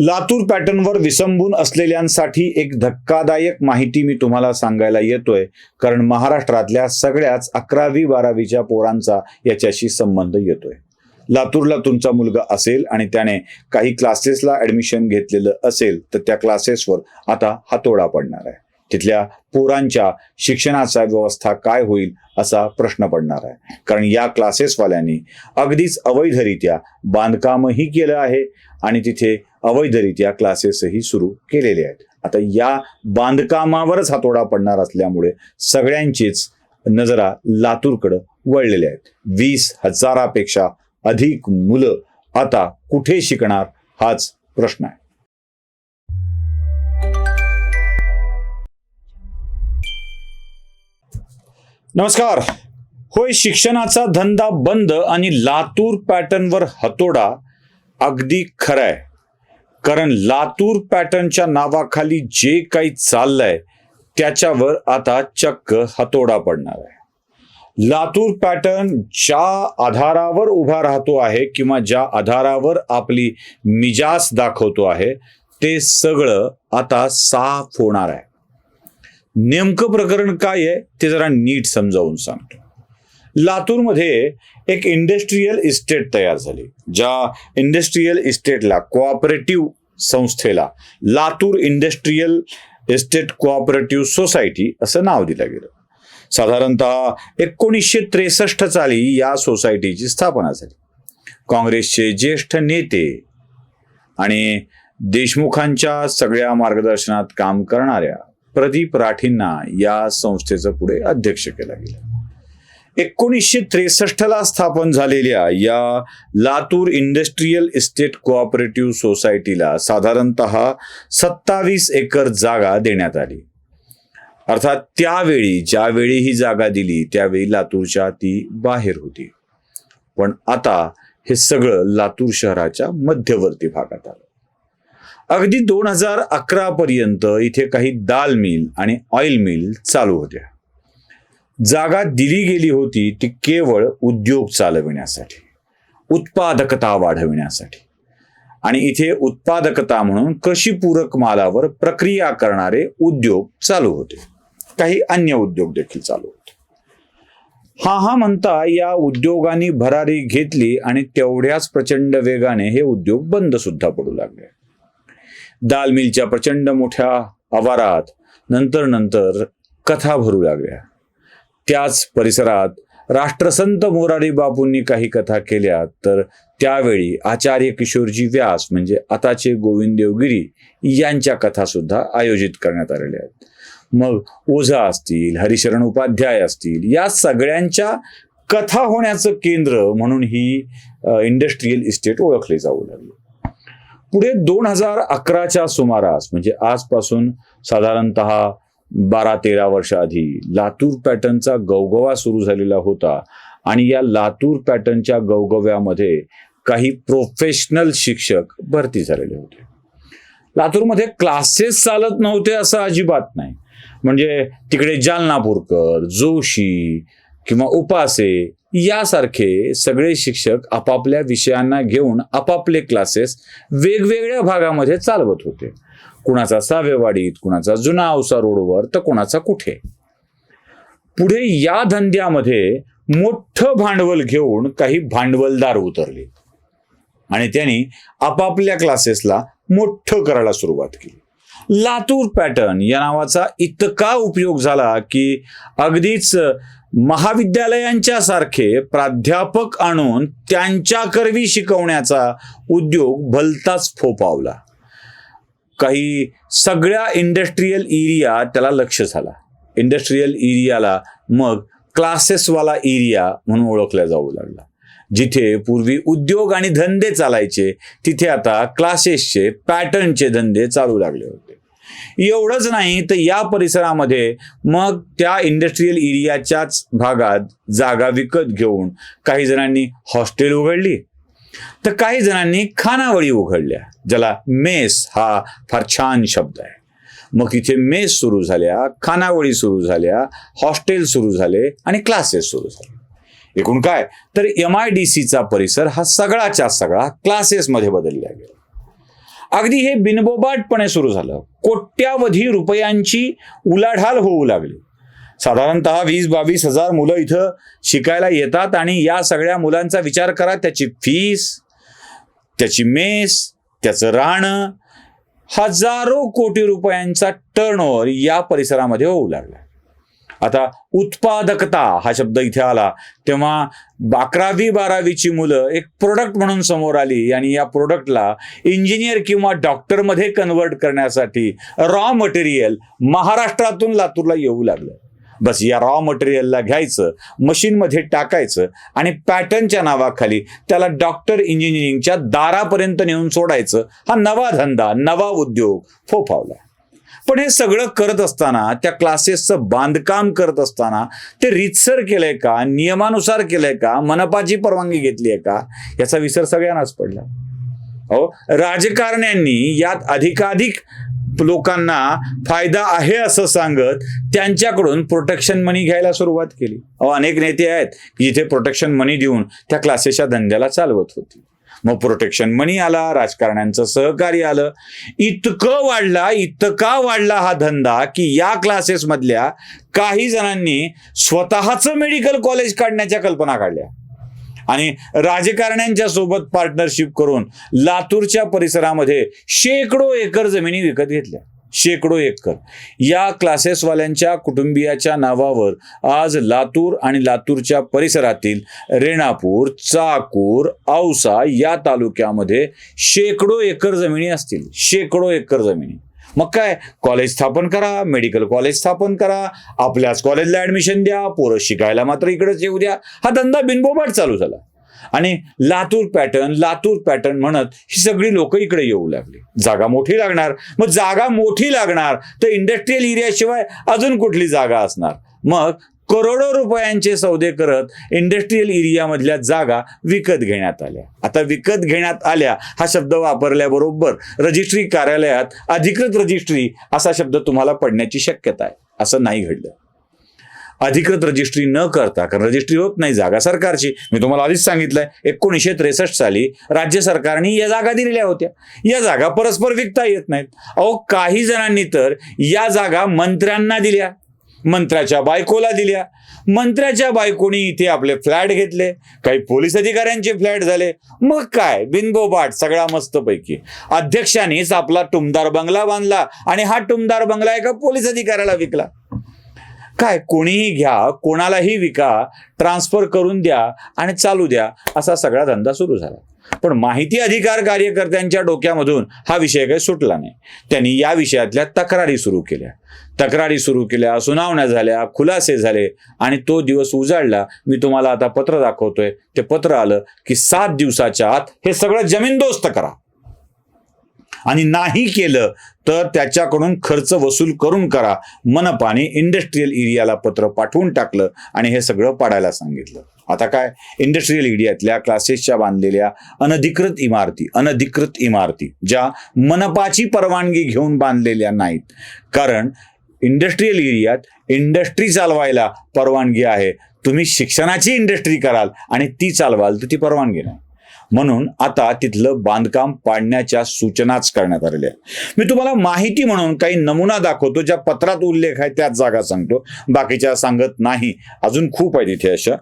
लातूर पॅटर्नवर विसंबून असलेल्यांसाठी एक धक्कादायक माहिती मी तुम्हाला सांगायला येतोय. कारण महाराष्ट्रातल्या सगळ्याच अकरावी बारावीच्या पोरांचा याच्याशी संबंध येतोय. लातूरला तुमचा मुलगा असेल आणि त्याने काही क्लासेसला ऍडमिशन घेतलेलं असेल तर त्या क्लासेसवर आता हातोडा पडणार आहे. तिथल्या पोरांच्या शिक्षणाचा व्यवस्था काय होईल असा प्रश्न पडणार आहे. कारण या क्लासेसवाल्यांनी अगदीच अवैधरित्या बांधकामही केलं आहे आणि तिथे अवैधरित्या क्लासेसही सुरू केलेले आहेत. आता या बांधकामावरच हातोडा पडणार असल्यामुळे सगळ्यांचीच नजरा लातूरकडं वळलेल्या आहेत. वीस हजारापेक्षा अधिक मुलं आता कुठे शिकणार हाच प्रश्न आहे. नमस्कार. होय शिक्षणाचा धंदा बंद आणि लातूर पॅटर्नवर हतोडा अगदी खरा आहे. कारण लातूर पॅटर्नच्या नावाखाली जे काही चाललंय त्याच्यावर आता चक्क हातोडा पडणार आहे. लातूर पॅटर्न ज्या आधारावर उभा राहतो आहे किंवा ज्या आधारावर आपली मिजाज दाखवतो आहे ते सगळं आता साफ होणार आहे. नेमकं प्रकरण काय आहे ते जरा नीट समजावून सांगतो. लातूरमध्ये एक इंडस्ट्रीयल इस्टेट तयार झाली ज्या इंडस्ट्रीयल इस्टेटला कोऑपरेटिव्ह संस्थेला Latur industrial estate cooperative society असं नाव दिलं गेलं. साधारणतः एकोणीसशे त्रेसष्ट साली या सोसायटीची स्थापना झाली. काँग्रेसचे ज्येष्ठ नेते आणि देशमुखांच्या सगळ्या मार्गदर्शनात काम करणाऱ्या प्रदीप राठींना या संस्थेचं पुढे अध्यक्ष केलं गेलं. एकोणीसशे त्रेसष्टला स्थापन झालेल्या या लातूर इंडस्ट्रीयल इस्टेट कोऑपरेटिव्ह सोसायटीला साधारणत सत्तावीस एकर जागा देण्यात आली. अर्थात त्यावेळी ज्यावेळी ही जागा दिली त्यावेळी लातूरच्या ती बाहेर होती. पण आता हे सगळं लातूर शहराच्या मध्यवर्ती भागात आलं. अगदी दोन हजार अकरा पर्यंत इथे काही दाल मिल आणि ऑइल मिल चालू होत्या. जागा दिली गेली होती ती केवळ उद्योग चालविण्यासाठी उत्पादकता वाढविण्यासाठी. आणि इथे उत्पादकता म्हणून कृषीपूरक मालावर प्रक्रिया करणारे उद्योग चालू होते. काही अन्य उद्योग देखील चालू होते. हा हा म्हणता या उद्योगांनी भरारी घेतली आणि तेवढ्याच प्रचंड वेगाने हे उद्योग बंद सुद्धा पडू लागले. दाल मिलच्या प्रचंड मोठ्या आवारात नंतर नंतर कथा भरू लागल्या. त्याच परिसरात राष्ट्रसंत मोरारी बापूंनी काही कथा केल्या तर त्यावेळी आचार्य किशोरजी व्यास म्हणजे आताचे गोविंद देवगिरी यांच्या कथा सुद्धा आयोजित करण्यात आलेल्या आहेत. मग ओझा असतील हरिशरण उपाध्याय असतील या सगळ्यांच्या कथा होण्याचं केंद्र म्हणून ही इंडस्ट्रीयल इस्टेट ओळखली जाऊ लागली. पुढे दोन हजार अकराच्या सुमारास म्हणजे आजपासून साधारणतः बारा तेरा वर्षाआधी लातूर पॅटर्नचा गवगवा सुरू झालेला होता आणि या लातूर पॅटर्नच्या गवगव्यामध्ये काही प्रोफेशनल शिक्षक भरती झालेले होते. लातूरमध्ये क्लासेस चालत नव्हते असं अजिबात नाही. म्हणजे तिकडे जालनापूरकर जोशी किंवा उपासे यासारखे सगळे शिक्षक आपापल्या विषयांना घेऊन आपापले क्लासेस वेगवेगळ्या भागामध्ये चालवत होते. कुणाचा सावेवाडीत कुणाचा जुना औसा रोडवर तर कुणाचा कुठे? पुढे या धंद्यामध्ये मोठं भांडवल घेऊन काही भांडवलदार उतरले. आणि त्यांनी आपापल्या क्लासेसला मोठं करायला सुरुवात केली. लातूर पॅटर्न या नावाचा इतका उपयोग झाला की अगदीच महाविद्यालयांच्या सारखे प्राध्यापक आणून त्यांच्याकरवी शिकवण्याचा उद्योग भलताच फोपावला काही सगळ्या इंडस्ट्रीयल एरिया त्याला लक्ष झाला. इंडस्ट्रीयल एरियाला मग क्लासेसवाला एरिया म्हणून ओळखला जाऊ लागला. जिथे पूर्वी उद्योग आणि धंदे चालायचे तिथे आता क्लासेसचे पॅटर्नचे धंदे चालू लागले होते. एवढंच नाही तर या परिसरामध्ये मग त्या इंडस्ट्रीयल एरियाच्याच भागात जागा विकत घेऊन काही जणांनी हॉस्टेल उघडली. तर काही जणांनी खानावळी उघडल्या ज्याला मेस हा फार छान शब्द आहे. मग तिथे मेस सुरू झाल्या खानावळी सुरू झाल्या हॉस्टेल सुरू झाले आणि क्लासेस सुरू झाले. एकूण काय? तर एम आय डी सीचा परिसर हा सगळाच्या सगळा क्लासेसमध्ये बदलला गेला. अगदी हे बिनबोबाटपणे सुरू झालं. कोट्यावधी रुपयांची उलाढाल होऊ लागली. साधारणतः वीस बावीस हजार मुलं इथं शिकायला येतात आणि या सगळ्या मुलांचा विचार करा. त्याची फीस त्याची मेस त्याचं राहणं हजारो कोटी रुपयांचा टर्नओव्हर या परिसरामध्ये होऊ लागला. आता उत्पादकता हा शब्द इथे आला. तेव्हा अकरावी बारावीची मुलं एक प्रोडक्ट म्हणून समोर आली आणि या प्रोडक्टला इंजिनियर किंवा डॉक्टरमध्ये कन्वर्ट करण्यासाठी रॉ मटेरियल महाराष्ट्रातून लातूरला येऊ लागलं. बस या रॉ मटेरियलला घ्यायचं मशीनमध्ये टाकायचं आणि पॅटर्नच्या नावाखाली त्याला डॉक्टर इंजिनिअरिंगच्या दारापर्यंत नेऊन सोडायचं. हा नवा धंदा नवा उद्योग फोफावला. पण हे सगळं करत असताना त्या क्लासेसचं बांधकाम करत असताना ते रीतसर केलंय का? नियमानुसार केलंय का? मनपाची परवानगी घेतली आहे का? याचा विसर सगळ्यांनाच पडला. हो? राजकारण्यांनी यात अधिकाधिक लोकांना फायदा आहे असं सांगत त्यांच्याकडून प्रोटेक्शन मनी घ्यायला सुरुवात केली. अहो अनेक नेते आहेत की जिथे प्रोटेक्शन मनी देऊन त्या क्लासेसच्या धंद्याला चालवत होती. मग प्रोटेक्शन मनी आला राजकारण्यांचं सहकार्य आलं. इतकं वाढला इतका वाढला हा धंदा की या क्लासेस मधल्या काही जणांनी स्वतःचं मेडिकल कॉलेज काढण्याच्या कल्पना काढल्या. आणि राजकारण्यांच्या सोबत पार्टनरशिप करून लातूरच्या परिसरामध्ये शेकडो एकर जमिनी विकत घेतल्या. शेकडो एकर. या क्लासेसवाल्यांच्या कुटुंबियाच्या नावावर आज लातूर आणि लातूरच्या परिसरातील रेणापूर चाकूर औसा या तालुक्यामध्ये शेकडो एकर जमिनी असतील. शेकडो एकर जमिनी. मग काय? कॉलेज स्थापन करा मेडिकल कॉलेज स्थापन करा आपल्याच कॉलेजला ऍडमिशन द्या पोरं शिकायला मात्र इकडेच येऊ द्या. हा धंदा बिनबोबाट चालू झाला. आणि लातूर पॅटर्न लातूर पॅटर्न म्हणत ही सगळी लोक इकडे येऊ लागली. जागा मोठी लागणार. मग जागा मोठी लागणार. तर इंडस्ट्रीयल एरियाशिवाय अजून कुठली जागा असणार? मग करोडो रुपयांचे सौदे करत इंडस्ट्रीयल एरियामधल्या जागा विकत घेण्यात आल्या. आता विकत घेण्यात आल्या हा शब्द वापरल्याबरोबर रजिस्ट्री कार्यालयात अधिकृत रजिस्ट्री असा शब्द तुम्हाला पडण्याची शक्यता आहे. असं नाही घडलं. अधिकृत रजिस्ट्री न करता कारण रजिस्ट्री होत नाही जागा सरकारची. मी तुम्हाला आधीच सांगितलंय एकोणीसशे त्रेसष्ट साली राज्य सरकारने या जागा दिलेल्या होत्या. या जागा परस्पर विकता येत नाहीत. अहो काही जणांनी तर या जागा मंत्र्यांना दिल्या. मंत्र्याच्या बायकोला दिल्या. मंत्र्याच्या बायकोनी इथे आपले फ्लॅट घेतले. काही पोलीस अधिकाऱ्यांचे फ्लॅट झाले. मग काय? बिनबोबाट सगळा मस्तपैकी. अध्यक्षांनीच आपला टुमदार बंगला बांधला आणि हा टुमदार बंगला एका पोलीस अधिकाऱ्याला विकला. काय? कोणीही घ्या कोणालाही विका ट्रान्सफर करून द्या आणि चालू द्या. असा सगळा धंदा सुरू झाला. पण माहिती अधिकार कार्यकर्त्यांच्या डोक्यामधून हा विषय काही सुटला नाही. त्यांनी या विषयातल्या तक्रारी सुरू केल्या. तक्रारी सुरू केल्या सुनावण्या झाल्या खुलासे झाले आणि तो दिवस उजाडला. मी तुम्हाला आता पत्र दाखवतोय. ते पत्र आलं की सात दिवसाच्या आत हे सगळं जमीनदोस्त करा. आणि नाही केलं तर त्याच्याकडून खर्च वसूल करून करा. मनपाने इंडस्ट्रीयल एरियाला पत्र पाठवून टाकलं आणि हे सगळं पाडायला सांगितलं. आता काय? इंडस्ट्रीयल एरियातल्या क्लासेसच्या बांधलेल्या अनधिकृत इमारती अनधिकृत इमारती ज्या मनपाची परवानगी घेऊन बांधलेल्या नाहीत. कारण इंडस्ट्रीयल एरियात इंडस्ट्री चालवायला परवानगी आहे. तुम्ही शिक्षणाची इंडस्ट्री कराल आणि ती चालवाल तर ती परवानगी नाही. म्हणून आता तिथलं बांधकाम पाडण्याच्या सूचनाच करण्यात आलेल्या आहेत. मी तुम्हाला माहिती म्हणून काही नमुना दाखवतो ज्या पत्रात उल्लेख आहे त्याच जागा सांगतो. बाकीच्या सांगत नाही. अजून खूप आहे तिथे अशा.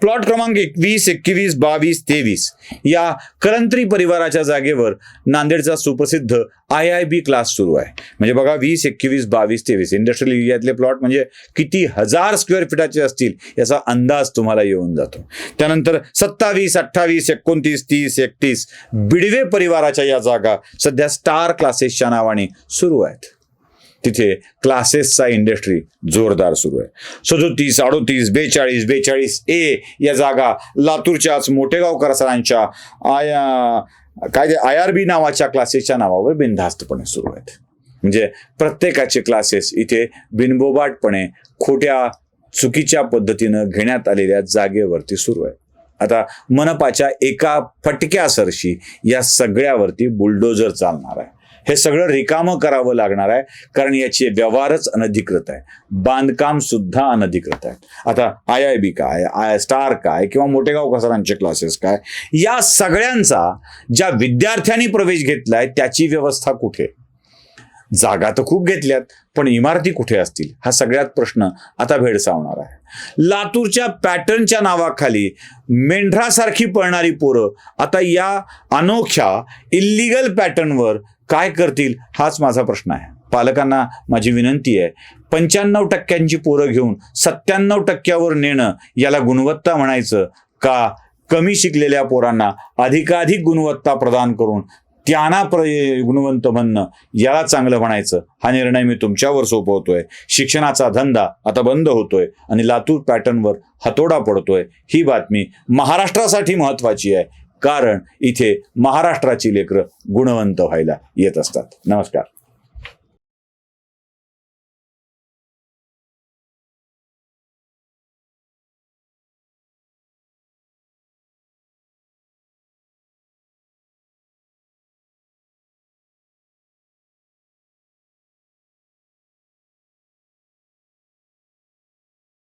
प्लॉट क्रमांक एकवीस एकवीस बावीस तेवीस. या करंत्री परिवाराच्या जागेवर नांदेडचा सुप्रसिद्ध आय आय बी क्लास सुरू आहे. म्हणजे बघा वीस एकवीस बावीस तेवीस. इंडस्ट्रियल एरियातले प्लॉट म्हणजे किती हजार स्क्वेअर फिटाचे असतील याचा अंदाज तुम्हाला येऊन जातो. त्यानंतर सत्तावीस अठ्ठावीस एकोणतीस तीस एकतीस बिडवे परिवाराच्या या जागा सध्या स्टार क्लासेसच्या नावाने सुरू आहेत. तिथे क्लासेसचा इंडस्ट्री जोरदार सुरू आहे. सदोतीस अडोतीस बेचाळीस बेचाळीस ए या जागा लातूरच्याच मोठेगावकर सरांच्या आया काय आय आर बी नावाच्या क्लासेसच्या नावावर बिनधास्तपणे सुरू आहेत. म्हणजे प्रत्येकाचे क्लासेस इथे बिनबोबाटपणे खोट्या चुकीच्या पद्धतीनं घेण्यात आलेल्या जागेवरती सुरू आहे आता मनपाच्या एका फटक्या सरशी या सगळ्यावरती बुलडोजर चालणार आहे. हे सगळं रिकामं करावं लागणार आहे कारण याचे व्यवहारच अनधिकृत आहे. बांधकाम सुद्धा अनधिकृत आहे. आता आय आय बी काय आय स्टार काय किंवा मोठेगाव सरांचे क्लासेस काय या सगळ्यांचा ज्या विद्यार्थ्यांनी प्रवेश घेतलाय त्याची व्यवस्था कुठे? जागा तर खूप घेतल्यात पण इमारती कुठे असतील? हा सगळ्यात प्रश्न आता भेडसावणार आहे. लातूरच्या पॅटर्नच्या नावाखाली मेंढरासारखी पळणारी पोरं आता या अनोख्या इल्लिगल पॅटर्नवर काय करतील हाच माझा प्रश्न आहे. पालकांना माझी विनंती आहे पंच्याण्णव टक्क्यांची पोरं घेऊन सत्त्याण्णव टक्क्यावर नेणं याला गुणवत्ता म्हणायचं का? कमी शिकलेल्या पोरांना अधिकाधिक गुणवत्ता प्रदान करून त्यांना प्र गुणवंत म्हणणं याला चांगलं म्हणायचं. हा निर्णय मी तुमच्यावर सोपवतोय. शिक्षणाचा धंदा आता बंद होतोय आणि लातूर पॅटर्नवर हातोडा पडतोय. ही बातमी महाराष्ट्रासाठी महत्वाची आहे. कारण इथे महाराष्ट्राची लेकरं गुणवंत व्हायला येत असतात. नमस्कार.